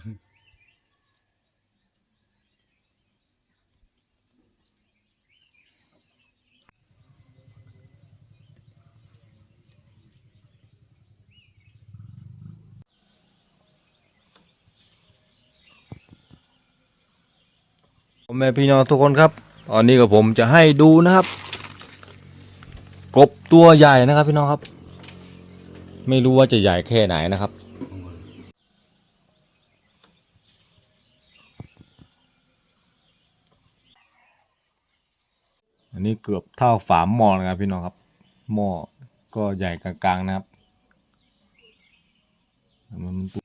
พ่อแม่พี่น้องทุกคนครับ ตอนนี้กับผมจะให้ดูนะครับ กบตัวใหญ่นะครับพี่น้องครับ ไม่รู้ว่าจะใหญ่แค่ไหนนะครับ อันนี้เกือบเท่าฝาหม้อนะครับพี่น้องครับ หม้อก็ใหญ่กลางๆนะครับมันมั